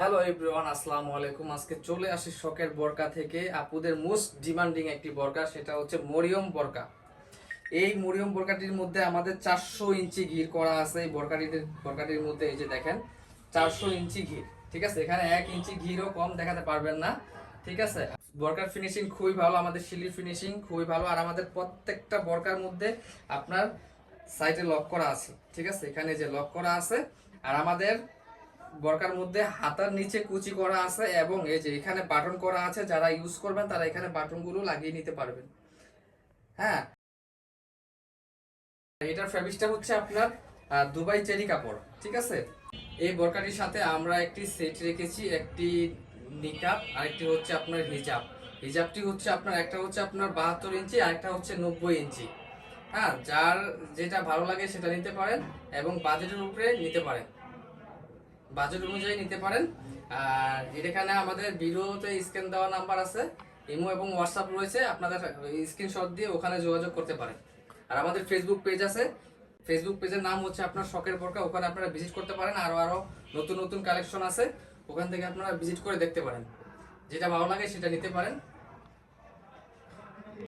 Hello everyone আসসালামু আলাইকুম। আজকে চলে আসি শখের বরকা থেকে। আপুদের মোস্ট ডিমান্ডিং একটি বরকা, সেটা হচ্ছে মরিয়ম বরকা। এই মরিয়ম বরকাটির মধ্যে আমাদের চারশো ইঞ্চি ঘির করা আছে। এই বরকাটির বরকাটির মধ্যে এই যে দেখেন, চারশো ইঞ্চি ঘির। ঠিক আছে? এখানে এক ইঞ্চি ঘিরও কম দেখাতে পারবেন না। ঠিক আছে? বরকার ফিনিশিং খুবই ভালো, আমাদের শিলির ফিনিশিং খুবই ভালো, আর আমাদের প্রত্যেকটা বরকার মধ্যে আপনার সাইটে লক করা আছে। ঠিক আছে? এখানে যে লক করা আছে, আর আমাদের বরকার মধ্যে হাতার নিচে কুচি করা আছে এবং এই যে এখানে বাটন করা আছে, যারা ইউজ করবেন তারা এখানে বাটনগুলো লাগিয়ে নিতে পারবেন। হ্যাঁ। এটার ফ্যাব্রিকটা হচ্ছে আপনার দুবাই চেরি কাপড়, ঠিক আছে? এই বরকারির সাথে আমরা একটি সেট রেখেছি, একটি নিকাপ আর একটি হচ্ছে আপনার হিজাব হিজাবটি হচ্ছে আপনার, একটা হচ্ছে আপনার বাহাত্তর ইঞ্চি আর একটা হচ্ছে নব্বই ইঞ্চি। হ্যাঁ যার যেটা ভালো লাগে সেটা নিতে পারেন এবং বাজেটের উপরে নিতে পারেন। বাজেট অনুযায়ী নিতে পারেন। আর এখানে আমাদের ভিডিওতে স্ক্যান দেওয়া নাম্বার আছে, ইমো এবং হোয়াটসঅ্যাপ রয়েছে, আপনাদের স্ক্রিনশট দিয়ে ওখানে যোগাযোগ করতে পারেন। আর আমাদের ফেসবুক পেজ আছে। ফেসবুক পেজের নাম হচ্ছে আপনার শখের বরকা, ওখানে আপনারা ভিজিট করতে পারেন। আরও আরও নতুন নতুন কালেকশন আছে, ওখান থেকে আপনারা ভিজিট করে দেখতে পারেন। যেটা ভালো লাগে সেটা নিতে পারেন।